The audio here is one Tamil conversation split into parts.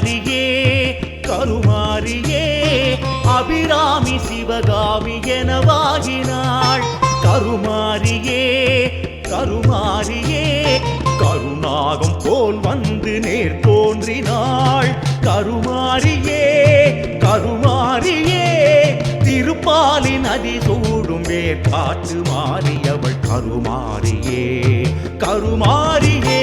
கருமாரியே கருமாரியே அபிராமி சிவகாமி எனவாகினாள். கருமாரியே கருமாரியே கருணாகம் போல் வந்து நேர் தோன்றினாள். கருமாரியே கருமாரியே திருப்பாலின் நதி சூடும் வேற்காற்று மாறியவள் கருமாரியே கருமாரியே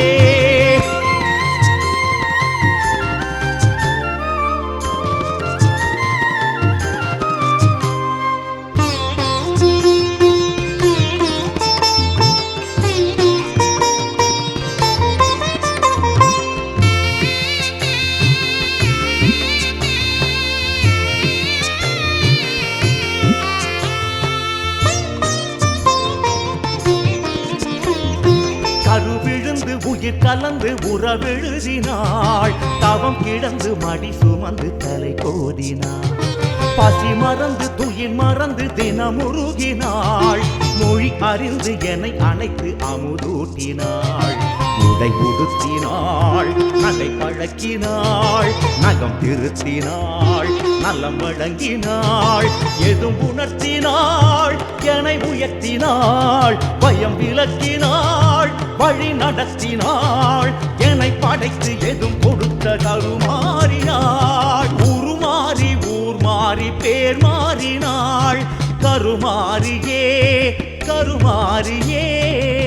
உயிர் கலந்து உறவெழுதினாள் தவம் கிடந்து மடி சுமந்து தலை கோதினாள். பசி மறந்து துயில் மறந்து தினமுருகினாள். மொழி அறிந்து என்னை அணைத்து அமுதூட்டினாள். உடை உடுத்தினாள் நகை பழக்கினாள் நகம் திருத்தினாள் நலம் வழங்கினாள் எதும் உணர்த்தினாள் என்னை உயர்த்தினாள் பயம் விளக்கினாள். வழி நடத்தினாள். என்னை படைத்து எதும் கொடுத்த கருமாறினாள். உருமாறி ஊர் மாறி பேர் மாறினாள். கருமாறியே கருமாறியே.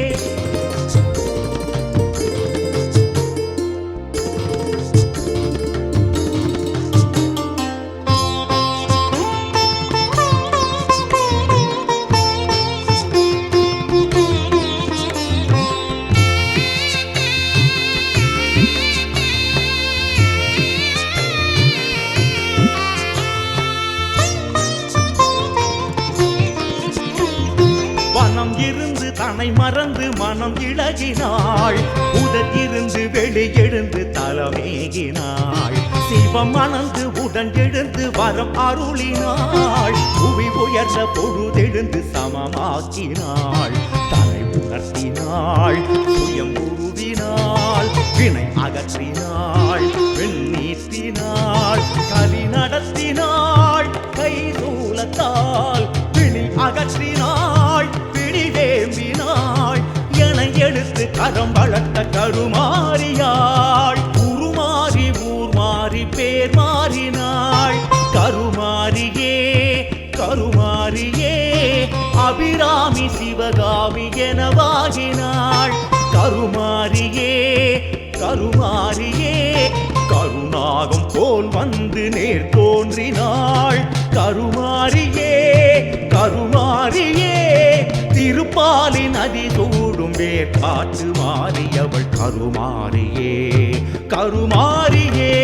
தன்னை மறந்து மனம் இழகினாள். உதத்திருந்து வெளியெழுந்து தலமேகினாள். சிவம் மணந்து உடன் எழுந்து வரம் அருளினாள். புவி உயர்ந்த பொழுதெழுந்து சமமாக்கினாள். தலை உணர்த்தினாள் சுயம் உருவினாள் வினை அகற்றினாள். கரம் வளர்த்த கருமாரியாள் உருமாறி ஊர் மாறி பேர் மாறினாள் கருமாரியே கருமாரியே அபிராமி சிவகாமி எனவாகினாள். கருமாரியே கருமாரியே கருணாகம் போல் வந்து நேர் தோன்றினாள். கருமாரியே கருமாரியே திருப்பாலி நதி சூடும் வேற்காட்டு மாறியவள் கருமாரியே கருமாரியே